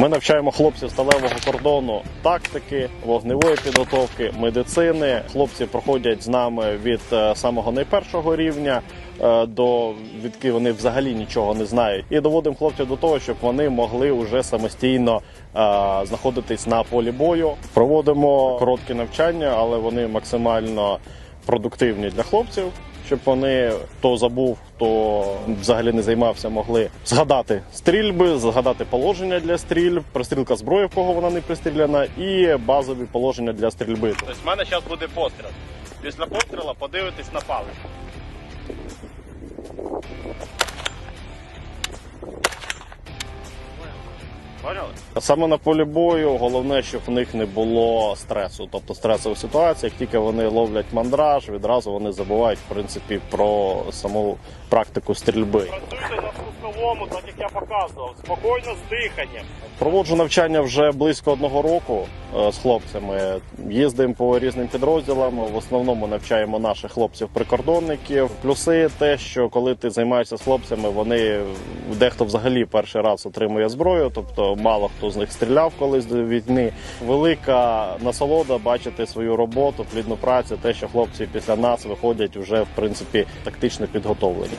Ми навчаємо хлопців сталевого кордону тактики, вогневої підготовки, медицини. Хлопці проходять з нами від е, самого найпершого рівня е, до відки вони взагалі нічого не знають, і доводимо хлопців до того, щоб вони могли вже самостійно е, знаходитись на полі бою. Проводимо короткі навчання, але вони максимально продуктивні для хлопців. Щоб вони хто забув, хто взагалі не займався, могли згадати стрільби, згадати положення для стрільб, пристрілка зброї, в кого вона не пристріляна, і базові положення для стрільби. Тобто в мене зараз буде постріл. Після пострілу подивитись на палець. Поняли? Саме на полі бою головне, щоб в них не було стресу, тобто стресових ситуацій. Як тільки вони ловлять мандраж, відразу вони забувають в принципі про саму практику стрільби. Працюйте на спусковому, так як я показував, спокійно з диханням. Проводжу навчання вже близько одного року е, з хлопцями. Їздимо по різним підрозділам. В основному навчаємо наших хлопців-прикордонників. Плюси те, що коли ти займаєшся з хлопцями, вони дехто взагалі перший раз отримує зброю, тобто мало хто з них стріляв колись до війни. Велика насолода бачити свою роботу, плідну працю, те, що хлопці після нас виходять вже в принципі тактично підготовлені.